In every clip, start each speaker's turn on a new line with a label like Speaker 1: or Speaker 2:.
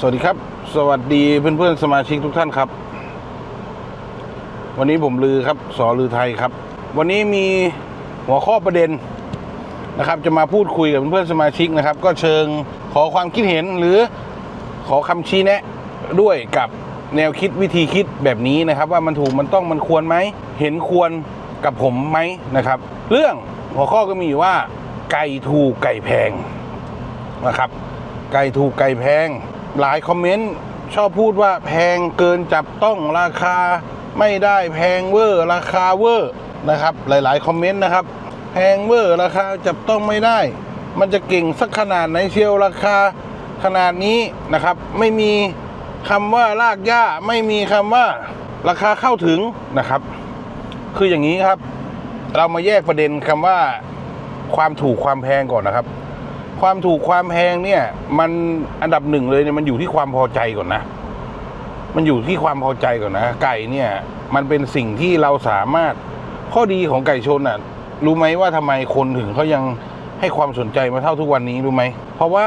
Speaker 1: สวัสดีครับ สวัสดีเพื่อนๆสมาชิกทุกท่านครับ วันนี้ผมลือครับสอลือไทยครับ วันนี้มีหัวข้อประเด็นนะครับ จะมาพูดคุยกับเพื่อนๆสมาชิกนะครับ ก็เชิงขอความคิดเห็นหรือขอคำชี้แนะด้วยกับแนวคิดวิธีคิดแบบนี้นะครับ ว่ามันถูกมันต้องมันควรไหมเห็นควรกับผมไหมนะครับ เรื่องหัวข้อก็มีอยู่ว่าไก่ถูกไก่แพงนะครับ ไก่ถูกไก่แพง หลายคอมเมนต์ชอบพูดว่าแพงเกินจับต้องราคาไม่ได้แพงเวอร์ ราคาเวอร์นะครับ หลายๆคอมเมนต์นะครับ แพงเวอร์ ราคาจับต้องไม่ได้ มันจะเก่งสักขนาดไหนเชียวราคาขนาดนี้นะครับ ไม่มีคำว่าลากหญ้าไม่มีคำว่าราคาเข้าถึงนะครับ คืออย่างนี้ครับ เรามาแยกประเด็นคำว่าความถูกความแพงก่อนนะครับ ความถูกความแพงเนี่ย มันอันดับหนึ่งเลยเนี่ยมันอยู่ที่ความพอใจก่อนนะ มันอยู่ที่ความพอใจก่อนนะ ไก่เนี่ย มันเป็นสิ่งที่เราสามารถข้อดีของไก่ชนอะ รู้ไหมว่าทำไมคนถึงเขายังให้ความสนใจมาเท่าทุกวันนี้รู้ไหม เพราะว่า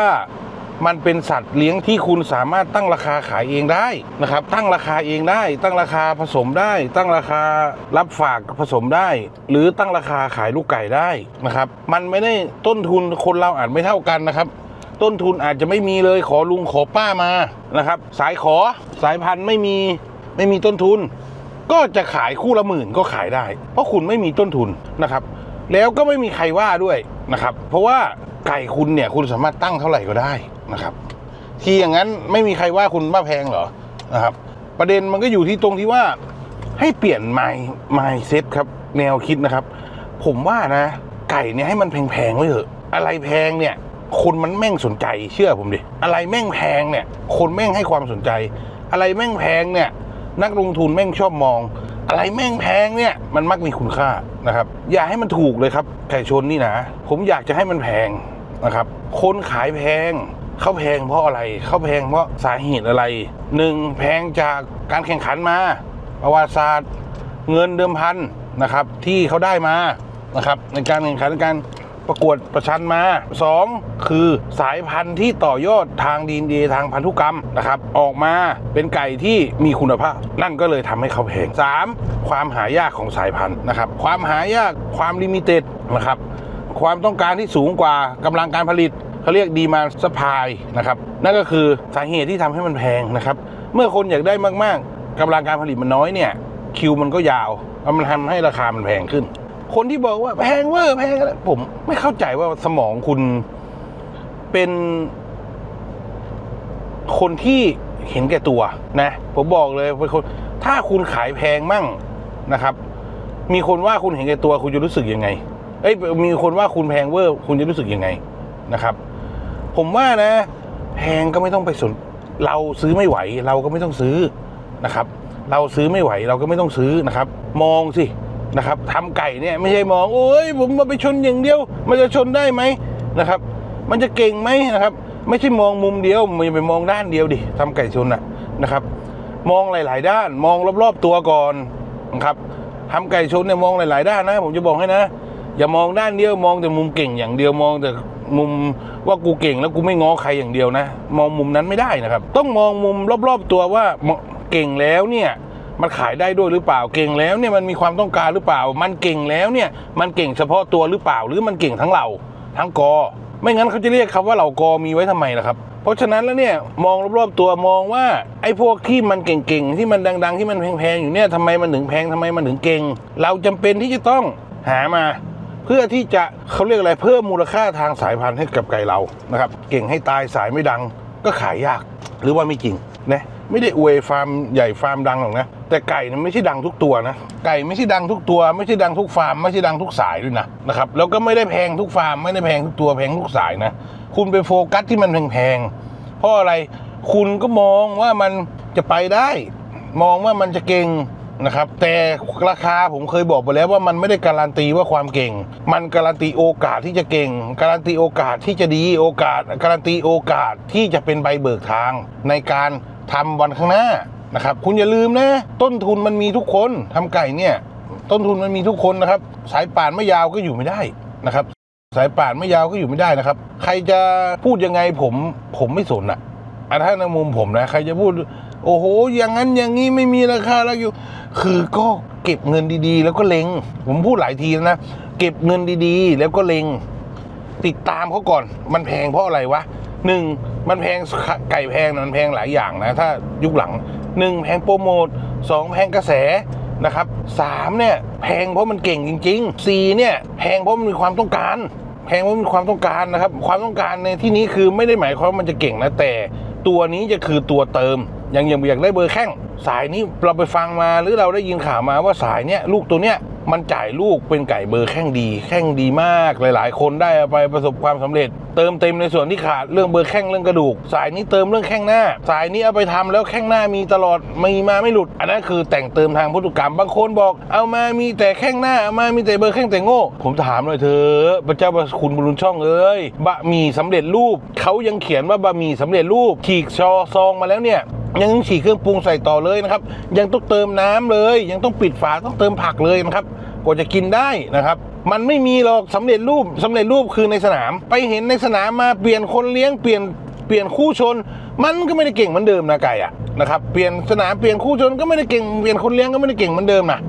Speaker 1: มันเป็นสัตว์เลี้ยงที่คุณสามารถตั้งราคาขายเองได้นะครับ ตั้งราคาเองได้ ตั้งราคาผสมได้ ตั้งราคารับฝากผสมได้ หรือตั้งราคาขายลูกไก่ได้นะครับ มันไม่ได้ต้นทุนคนเราอาจไม่เท่ากันนะครับ ต้นทุนอาจจะไม่มีเลยขอลุงขอป้ามานะครับ สายขอสายพันธุ์ไม่มีไม่มีต้นทุน ก็จะขายคู่ละหมื่นก็ขายได้ เพราะคุณไม่มีต้นทุนนะครับ แล้วก็ไม่มีใครว่าด้วยนะครับ เพราะว่าไก่คุณเนี่ยคุณสามารถตั้งเท่าไหร่ก็ได้นะครับ ที่อย่างนั้นไม่มีใครว่าคุณว่าแพงเหรอนะครับ ประเด็นมันก็อยู่ที่ตรงที่ว่าให้เปลี่ยนไมไมเซ็ตครับ แนวคิดนะครับ ผมว่านะ ไก่เนี่ยให้มันแพงๆไว้เถอะ อะไรแพงเนี่ย คนมันแม่งสนใจเชื่อผมดิอะไรแม่งแพงเนี่ย คนแม่งให้ความสนใจ อะไรแม่งแพงเนี่ย นักลงทุนแม่งชอบมอง อะไรแม่งแพงเนี่ยมันมักมีคุณค่านะครับ อย่าให้มันถูกเลยครับไก่ชนนี่นะ ผมอยากจะให้มันแพงนะครับ คนขายแพงเขาแพงเพราะอะไรเขาแพงเพราะสาเหตุอะไรหนึ่งแพงจากการแข่งขันมาประวัติศาสตร์เงินเดิมพันนะครับ ที่เขาได้มานะครับ ในการแข่งขันการ ประกวดประชันมาสองคือสายพันธุ์ที่ต่อยอดทางดีเทางพันธุกรรมนะครับออกมาเป็นไก่ที่มีคุณภาพ นั่นก็เลยทำให้เขาแพงสามความหายากของสายพันธุ์นะครับความหายากความลิมิเต็ดนะครับความต้องการที่สูงกว่ากำลังการผลิตเขาเรียกดีมาสปายนะครับนั่นก็คือสาเหตุที่ทำให้มันแพงนะครับเมื่อคนอยากได้มาก ๆกำลังการผลิตมันน้อยเนี่ยคิวมันก็ยาวแล้วมันทำให้ราคามันแพงขึ้น คนที่บอกว่าแพงเวอร์แพงอะไรผมไม่เข้าใจว่าสมองคุณเป็นคนที่เห็นแก่ตัวนะ ผมบอกเลยเป็นคนถ้าคุณขายแพงมั่งนะครับ มีคนว่าคุณเห็นแก่ตัวคุณจะรู้สึกยังไง เอ้ยมีคนว่าคุณแพงเวอร์ คุณจะรู้สึกยังไงนะครับ ผมว่านะ แพงก็ไม่ต้องไปสนเราซื้อไม่ไหว เราก็ไม่ต้องซื้อนะครับ เราซื้อไม่ไหว เราก็ไม่ต้องซื้อนะครับ มองสิ นะครับทำไก่เนี่ยไม่ใช่มองโอ้ยผมมาไปชนอย่างเดียว มันจะชนได้ไหมนะครับ มันจะเก่งไหมนะครับ ไม่ใช่มองมุมเดียวมันไปมองด้านเดียวดิทำไก่ชนอะนะครับ มองหลาย ๆ ด้านมองรอบ ๆ ตัวก่อนนะครับทำไก่ชนเนี่ยมองหลาย ๆ ด้านนะ ผมจะบอกให้นะ อย่ามองด้านเดียวมองแต่มุมเก่งอย่างเดียวมองแต่มุมว่ากูเก่งแล้วกูไม่ง้อใครอย่างเดียวนะ มองมุมนั้นไม่ได้นะครับ ต้องมองมุมรอบ ๆ ตัวว่าเก่งแล้วเนี่ย มันขายได้ด้วยหรือเปล่าเก่งแล้วเนี่ยมันมีความต้องการหรือเปล่า มันเก่งแล้วเนี่ยมันเก่งเฉพาะตัวหรือเปล่า หรือมันเก่งทั้งเราทั้งกอ ไม่งั้นเขาจะเรียกคำว่าเหล่ากอมีไว้ทำไมล่ะครับ เพราะฉะนั้นแล้วเนี่ยมองรอบๆตัวมองว่าไอ้พวกที่มันเก่งๆที่มันดัง ๆ ที่มันแพงๆอยู่เนี่ยทำไมมันถึงแพงทำไมมันถึงเก่ง เราจำเป็นที่จะต้องหามาเพื่อที่จะเขาเรียกอะไรเพิ่มมูลค่าทางสายพันธุ์ให้กับไก่เรานะครับ เก่งให้ตายสายไม่ดังก็ขายยากหรือว่าไม่จริงนะ ไม่ได้อวยฟาร์มใหญ่ฟาร์มดังหรอกนะ แต่ไก่เนี่ยไม่ใช่ดังทุกตัวนะ ไก่ไม่ใช่ดังทุกตัว ไม่ใช่ดังทุกฟาร์มไม่ใช่ดังทุกสายด้วยนะนะครับแล้วก็ไม่ได้แพงทุกฟาร์มไม่ได้แพงทุกตัวแพงทุกสายนะ คุณไปโฟกัสที่มันแพงๆเพราะอะไรคุณก็มองว่ามันจะไปได้ มองว่ามันจะเก่ง นะครับแต่ราคาผมเคยบอกไปแล้วว่ามันไม่ได้การันตีว่าความเก่ง มันการันตีโอกาสที่จะเก่ง การันตีโอกาสที่จะดีโอกาส การันตีโอกาสที่จะเป็นใบเบิกทางในการทำวันข้างหน้านะครับคุณอย่าลืมนะ ต้นทุนมันมีทุกคนทำไก่เนี่ย ต้นทุนมันมีทุกคนนะครับ สายป่านไม่ยาวก็อยู่ไม่ได้นะครับ สายป่านไม่ยาวก็อยู่ไม่ได้นะครับ ใครจะพูดยังไงผมผมไม่สนอะอะถ้าในมุมผมนะ ใครจะพูด โอ้โห อย่างนั้นอย่างนี้ไม่มีราคาแล้วอยู่ คือก็เก็บเงินดีๆ แล้วก็เล็ง ผมพูดหลายทีแล้วนะ เก็บเงินดีๆ แล้วก็เล็ง ติดตามเขาก่อน มันแพงเพราะอะไรวะหนึ่งมันแพงไก่แพงมันแพงหลายอย่างนะ ถ้ายุคหลังหนึ่งแพงโปรโมทสองแพงกระแสนะครับสามเนี่ยแพงเพราะมันเก่งจริงๆสี่เนี่ยแพงเพราะมันมีความต้องการ แพงเพราะมันมีความต้องการนะครับ ความต้องการในที่นี้คือไม่ได้หมายความว่ามันจะเก่งนะแต่ ตัวนี้จะคือตัวเติม อย่างอย่างอยากได้เบอร์แข้งสายนี้เราไปฟังมาหรือเราได้ยินข่าวมาว่าสายเนี้ยลูกตัวเนี้ยมันจ่ายลูกเป็นไก่เบอร์แข้งดี แข้งดีมากหลาย ๆ คนได้ไปประสบความสำเร็จ เติมเต็มในส่วนที่ขาดเรื่องเบอร์แข้งเรื่องกระดูก สายนี้เติมเรื่องแข้งหน้า สายนี้เอาไปทำแล้วแข้งหน้ามีตลอดมีมาไม่หลุด อันนั้นคือแต่งเติมทางพันธุกรรมบางคนบอก เอามามีแต่แข้งหน้าเอามามีแต่เบอร์แข้งแต่งโง่ ผมถามเลยเธอะพระเจ้าประคุณบุญช่องเอ้ยบะหมี่สำเร็จรูปเขายังเขียนว่าบะหมี่สำเร็จรูปฉีกชอซองมาแล้วเนี่ยยังฉีกเครื่องปรุงใส่ต่อเลยนะครับ ยังต้องเติมน้ำเลย ยังต้องปิดฝาต้องเติมผักเลยนะครับกว่าจะกินได้นะครับ มันไม่มีหรอกสำเร็จรูปสำเร็จรูปคือในสนาม ไปเห็นในสนามมาเปลี่ยนคนเลี้ยงเปลี่ยนเปลี่ยนคู่ชน มันก็ไม่ได้เก่งเหมือนเดิมนะไก่อะนะครับเปลี่ยนสนามเปลี่ยนคู่ชนก็ไม่ได้เก่งเปลี่ยนคนเลี้ยงก็ไม่ได้เก่งเหมือนเดิมนะ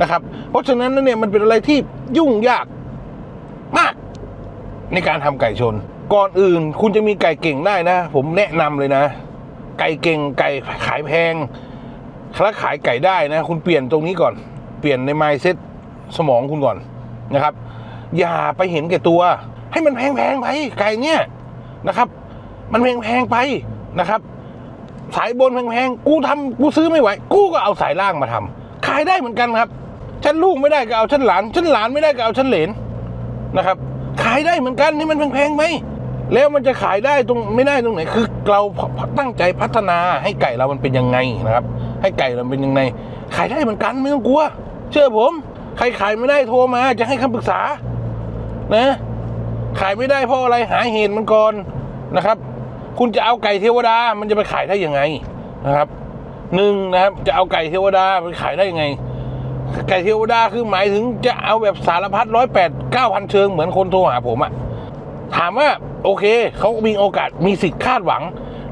Speaker 1: นะครับ เพราะฉะนั้นเนี่ยมันเป็นอะไรที่ยุ่งยากมาก ในการทำไก่ชน ก่อนอื่นคุณจะมีไก่เก่งได้นะ ผมแนะนำเลยนะ ไก่เก่งไก่ขายแพงถ้าขายไก่ได้นะ คุณเปลี่ยนตรงนี้ก่อน เปลี่ยนในไมซ์เซ็ตสมองคุณก่อนนะครับ อย่าไปเห็นแก่ตัว ให้มันแพงๆไปไก่เนี่ยนะครับ มันแพงๆไปนะครับ สายบนแพงๆกูทำกูซื้อไม่ไหว กูก็เอาสายล่างมาทำขายได้เหมือนกันครับฉันลูกไม่ได้ก็เอาฉันหลานฉันหลานไม่ได้ก็เอาฉันเหลนนะครับ ขายได้เหมือนกันนี่มันแพงๆไหม แล้วมันจะขายได้ตรงไม่ได้ตรงไหน คือเราตั้งใจพัฒนาให้ไก่เรามันเป็นยังไงนะครับ ให้ไก่เราเป็นยังไง ขายได้เหมือนกันไม่ต้องกลัว เชื่อผม ใครขายไม่ได้โทรมาจะให้คำปรึกษา นะ ขายไม่ได้เพราะอะไรหาเหตุมันก่อนนะครับ คุณจะเอาไก่เทวดา มันจะไปขายได้ยังไงนะครับหนึ่งนะครับจะเอาไก่เทวดาไปขายได้ยังไง ไก่เทวดาคือหมายถึงจะเอาแบบสารพัดร้อยแปดเก้าพันเชิงเหมือนคนโทรหาผมอะถามว่า โอเคเขามีโอกาสมีสิทธิ์คาดหวัง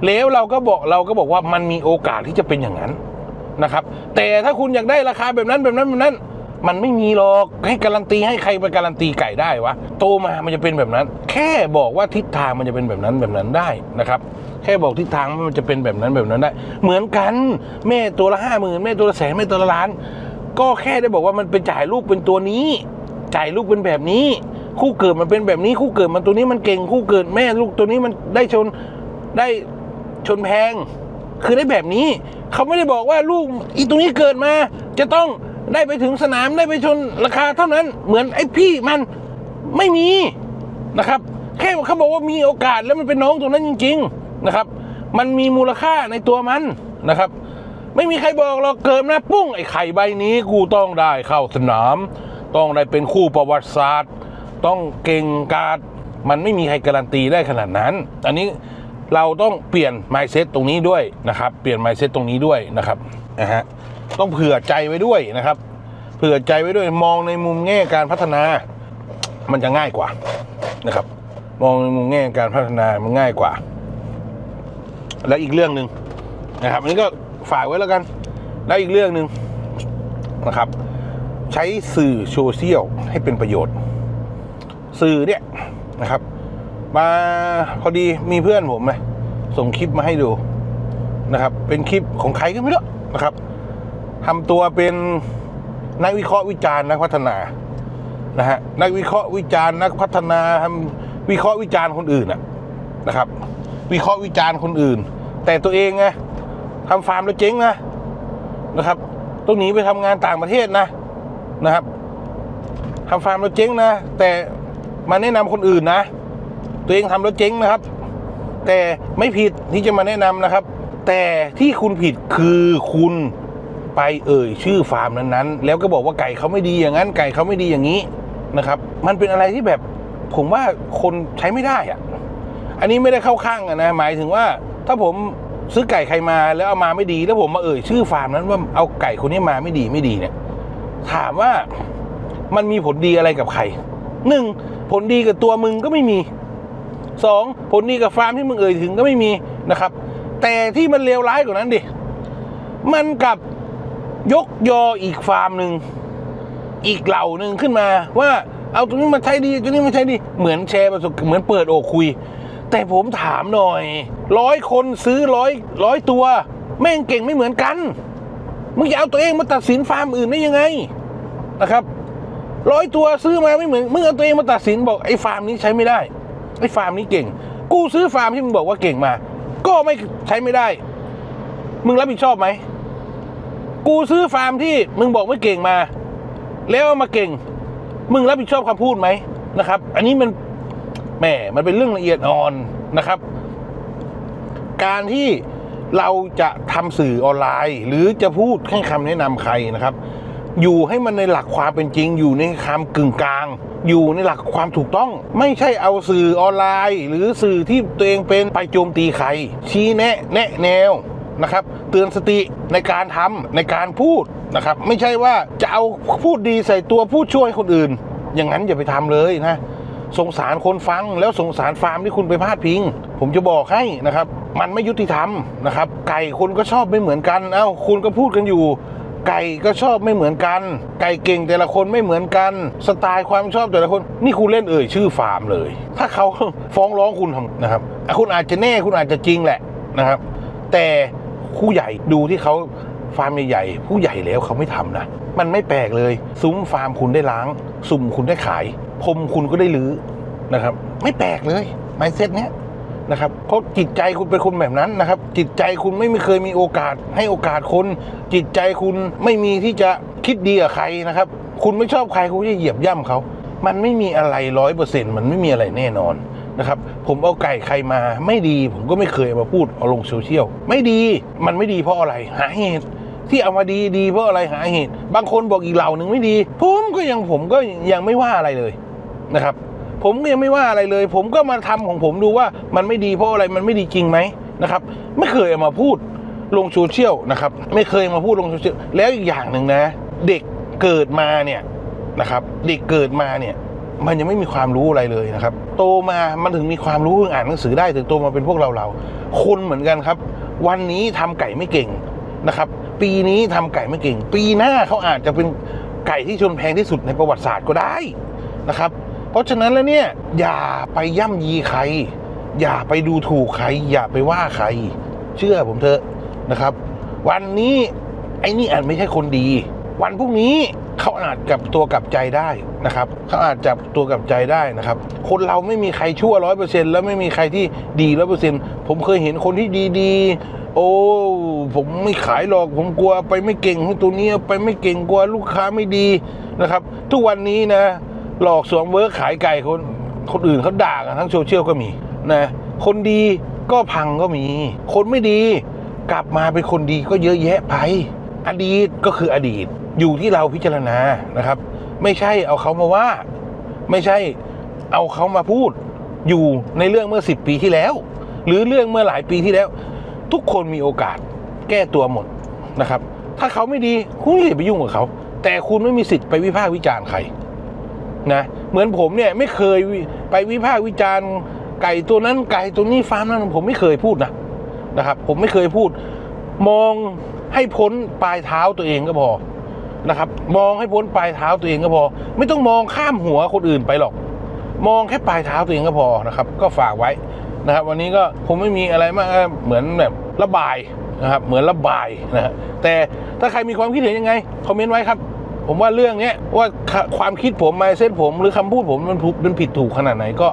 Speaker 1: แล้วเราก็บอกเราก็บอกว่ามันมีโอกาสที่จะเป็นอย่างนั้นนะครับ แต่ถ้าคุณอยากได้ราคาแบบนั้นแบบนั้นแบบนั้น มันไม่มีหรอกให้การันตีให้ใครไปการันตีไก่ได้วะโตมามันจะเป็นแบบนั้น แค่บอกว่าทิศทางมันจะเป็นแบบนั้นแบบนั้นได้นะครับแค่บอกทิศทางมันจะเป็นแบบนั้นแบบนั้นได้ เหมือนกันแม่ตัวละห้าหมื่นแม่ตัวละแสนแม่ตัวละล้าน ก็แค่ได้บอกว่ามันเป็นจ่ายลูกเป็นตัวนี้ จ่ายลูกเป็นแบบนี้ คู่เกิดมันเป็นแบบนี้คู่เกิดมันตัวนี้มันเก่งคู่เกิดแม่ลูกตัวนี้มันได้ชนได้ชนแพง คือได้แบบนี้ เขาไม่ได้บอกว่าลูกอีตัวนี้เกิดมา จะต้องได้ไปถึงสนามได้ไปชนราคาเท่านั้นเหมือนไอ้พี่มันไม่มีนะครับ แค่เขาบอกว่ามีโอกาสแล้วมันเป็นน้องตรงนั้นจริง ๆนะครับ มันมีมูลค่าในตัวมันนะครับ ไม่มีใครบอกหรอกเกิดนะปุ้งไอ้ไข่ใบนี้กูต้องได้เข้าสนาม ต้องได้เป็นคู่ประวัติศาสตร์ ต้องเก่งกาดมันไม่มีใครการันตีได้ขนาดนั้น อันนี้เราต้องเปลี่ยน mindset ตรงนี้ด้วยนะครับ เปลี่ยน mindset ตรงนี้ด้วยนะครับนะฮะต้องเผื่อใจไว้ด้วยนะครับ เผื่อใจไว้ด้วยมองในมุมแง่การพัฒนา มันจะง่ายกว่านะครับ มองในมุมแง่การพัฒนามันง่ายกว่า และอีกเรื่องหนึ่งนะครับอันนี้ก็ฝากไว้แล้วกัน แล้วอีกเรื่องหนึ่งนะครับ ใช้สื่อโซเชียลให้เป็นประโยชน์ สื่อเนี่ยนะครับ มาพอดีมีเพื่อนผมไหมส่งคลิปมาให้ดูนะครับ เป็นคลิปของใครก็ไม่รู้นะครับทำตัวเป็นนักวิเคราะห์วิจารณ์นักพัฒนานะฮะนักวิเคราะห์วิจารณ์นักพัฒนาทำวิเคราะห์วิจารณ์คนอื่นอะนะครับ วิเคราะห์วิจารณ์คนอื่น แต่ตัวเองไงทำฟาร์มแล้วเจ๊งนะนะครับต้องหนีไปทำงานต่างประเทศนะนะครับทำฟาร์มแล้วเจ๊งนะ แต่ มาแนะนำคนอื่นนะ ตัวเองทำแล้วเจ๊งนะครับ แต่ไม่ผิดที่จะมาแนะนำนะครับ แต่ที่คุณผิดคือคุณไปเอ่ยชื่อฟาร์มนั้นๆ แล้วก็บอกว่าไก่เขาไม่ดีอย่างนั้น ไก่เขาไม่ดีอย่างนี้นะครับ มันเป็นอะไรที่แบบผมว่าคนใช้ไม่ได้อะอันนี้ไม่ได้เข้าข้างนะหมายถึงว่าถ้าผมซื้อไก่ใครมาแล้วเอามาไม่ดี แล้วผมมาเอ่ยชื่อฟาร์มนั้นว่าเอาไก่คนนี้มาไม่ดีไม่ดีเนี่ย ถามว่ามันมีผลดีอะไรกับใครหนึ่ง ผลดีกับตัวมึงก็ไม่มีสองผลดีกับฟาร์มที่มึงเอ่ยถึงก็ไม่มีนะครับ แต่ที่มันเลวร้ายกว่านั้นดิ มันกับยกยออีกฟาร์มหนึ่งอีกเหล่าหนึ่งขึ้นมาว่าเอาตรงนี้มาใช้ดีตรงนี้มาใช้ดีเหมือนแชร์ประสบเหมือนเปิดอกคุย แต่ผมถามหน่อยร้อยคนซื้อร้อยร้อยตัว แม่งเก่งไม่เหมือนกันมึงจะเอาตัวเองมาตัดสินฟาร์มอื่นได้ยังไงนะครับ ร้อยตัวซื้อมาไม่เหมือนมึงเอาตัวเองมาตัดสินบอกไอ้ฟาร์มนี้ใช้ไม่ได้ไอ้ฟาร์มนี้เก่ง กูซื้อฟาร์มที่มึงบอกว่าเก่งมา ก็ไม่ใช้ไม่ได้ มึงรับผิดชอบไหมกูซื้อฟาร์มที่มึงบอกไม่เก่งมา แล้วมาเก่ง มึงรับผิดชอบคำพูดไหมนะครับ อันนี้มันแหมมันเป็นเรื่องละเอียดอ่อนนะครับ การที่เราจะทำสื่อออนไลน์ หรือจะพูดให้คำแนะนำใครนะครับ อยู่ให้มันในหลักความเป็นจริง อยู่ในคำกึ่งกลาง อยู่ในหลักความถูกต้อง ไม่ใช่เอาสื่อออนไลน์ หรือสื่อที่ตัวเองเป็นไปโจมตีใคร ชี้แนะแนะแนวนะครับเตือนสติในการทำในการพูดนะครับ ไม่ใช่ว่าจะเอาพูดดีใส่ตัวพูดช่วยคนอื่น อย่างนั้นอย่าไปทำเลยนะสงสารคนฟังแล้วสงสารฟาร์มที่คุณไปพาดพิง ผมจะบอกให้นะครับ มันไม่ยุติธรรมนะครับ ไก่คนก็ชอบไม่เหมือนกันเอ้าคุณก็พูดกันอยู่ ไก่ก็ชอบไม่เหมือนกัน ไก่เก่งแต่ละคนไม่เหมือนกัน สไตล์ความชอบแต่ละคน นี่คุณเล่นเอ่ยชื่อฟาร์มเลย ถ้าเขาฟ้องร้องคุณทำนะครับคุณอาจจะแน่คุณอาจจะจริงแหละนะครับ แต่ผู้ใหญ่ดูที่เขาฟาร์มใหญ่ๆผู้ใหญ่แล้วเขาไม่ทำนะ มันไม่แปลกเลยซุ้มฟาร์มคุณได้ล้าง สุ่มคุณได้ขายพรมคุณก็ได้ลื้อนะครับ ไม่แปลกเลยไมเซ็ตเนี้ย นะครับเพราะจิตใจคุณเป็นคนแบบนั้นนะครับ จิตใจคุณไม่เคยมีโอกาส ให้โอกาสคน จิตใจคุณไม่มีที่จะคิดดีกับใครนะครับ คุณไม่ชอบใครคุณจะเหยียบย่ำเขา มันไม่มีอะไรร้อยเปอร์เซ็นต์มันไม่มีอะไรแน่นอนนะครับ ผมเอาไก่ใครมาไม่ดี ผมก็ไม่เคยเอามาพูดเอาลงโซเชียลไม่ดีมันไม่ดีเพราะอะไรหาเหตุที่เอามาดีดีเพราะอะไรหาเหตุ บางคนบอกอีกเหล่าหนึ่งไม่ดี ผมก็ยังผมก็ยังไม่ว่าอะไรเลยนะครับ ผมก็ยังไม่ว่าอะไรเลย ผมก็มาทำของผมดูว่ามันไม่ดีเพราะอะไรมันไม่ดีจริงไหมนะครับไม่เคยเอามาพูดลงโซเชียลนะครับไม่เคยมาพูดลงโซเชียลแล้วอีกอย่างหนึ่งนะ เด็กเกิดมาเนี่ยนะครับเด็กเกิดมาเนี่ยมันยังไม่มีความรู้อะไรเลยนะครับ โตมามันถึงมีความรู้อ่านหนังสือได้ถึงโตมาเป็นพวกเราเราคนเหมือนกันครับ วันนี้ทำไก่ไม่เก่งนะครับ ปีนี้ทำไก่ไม่เก่ง ปีหน้าเขาอาจจะเป็นไก่ที่ชนแพงที่สุดในประวัติศาสตร์ก็ได้นะครับ เพราะฉะนั้นแล้วเนี่ยอย่าไปย่ำยีใคร อย่าไปดูถูกใคร อย่าไปว่าใคร เชื่อผมเถอะนะครับ วันนี้ไอ้นี่อาจไม่ใช่คนดี วันพรุ่งนี้เขาอาจกลับตัวกลับใจได้นะครับเขาอาจจับตัวกลับใจได้นะครับ คนเราไม่มีใครชั่วร้อยเปอร์เซ็นต์แล้วไม่มีใครที่ดีร้อยเปอร์เซ็นต์ผมเคยเห็นคนที่ดีๆ โอ้ผมไม่ขายหรอกผมกลัวไปไม่เก่งตัวนี้ไปไม่เก่งกลัวลูกค้าไม่ดีนะครับ ทุกวันนี้นะ หลอกสวมเวิร์กขายไก่คนคนอื่นเขาด่ากันทั้งโซเชียลก็มีนะคนดีก็พังก็มี คนไม่ดีกลับมาเป็นคนดีก็เยอะแยะไป อดีตก็คืออดีตอยู่ที่เราพิจารณานะครับ ไม่ใช่เอาเขามาว่า ไม่ใช่เอาเขามาพูด อยู่ในเรื่องเมื่อสิบปีที่แล้ว หรือเรื่องเมื่อหลายปีที่แล้ว ทุกคนมีโอกาสแก้ตัวหมดนะครับ ถ้าเขาไม่ดีคุณอย่าไปยุ่งกับเขา แต่คุณไม่มีสิทธิ์ไปวิพากษ์วิจารณ์ใคร นะเหมือนผมเนี่ยไม่เคยไปวิพากษ์วิจารณ์ไก่ตัวนั้นไก่ตัวนี้ฟาร์มนั้นผมไม่เคยพูดนะนะครับ ผมไม่เคยพูด มองให้พ้นปลายเท้าตัวเองก็พอนะครับ มองให้พ้นปลายเท้าตัวเองก็พอ ไม่ต้องมองข้ามหัวคนอื่นไปหรอก มองแค่ปลายเท้าตัวเองก็พอนะครับ ก็ฝากไว้นะครับ วันนี้ก็ผมไม่มีอะไรมากเหมือนแบบระบายนะครับ เหมือนระบายนะฮะแต่ถ้าใครมีความคิดเห็นยังไงคอมเมนต์ไว้ครับ ผมว่าเรื่องเนี้ยว่าความคิดผมมาเส้นผมหรือคำพูดผมมันถูกมันผิดถูกขนาดไหนก็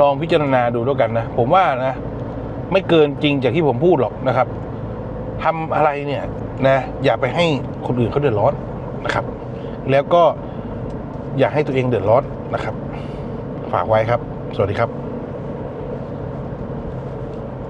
Speaker 1: ลองพิจารณาดูด้วยกันนะ ผมว่านะ ไม่เกินจริงจากที่ผมพูดหรอกนะครับทำอะไรเนี่ยนะ อย่าไปให้คนอื่นเขาเดือดร้อนนะครับ แล้วก็อย่าให้ตัวเองเดือดร้อนนะครับ ฝากไว้ครับ สวัสดีครับ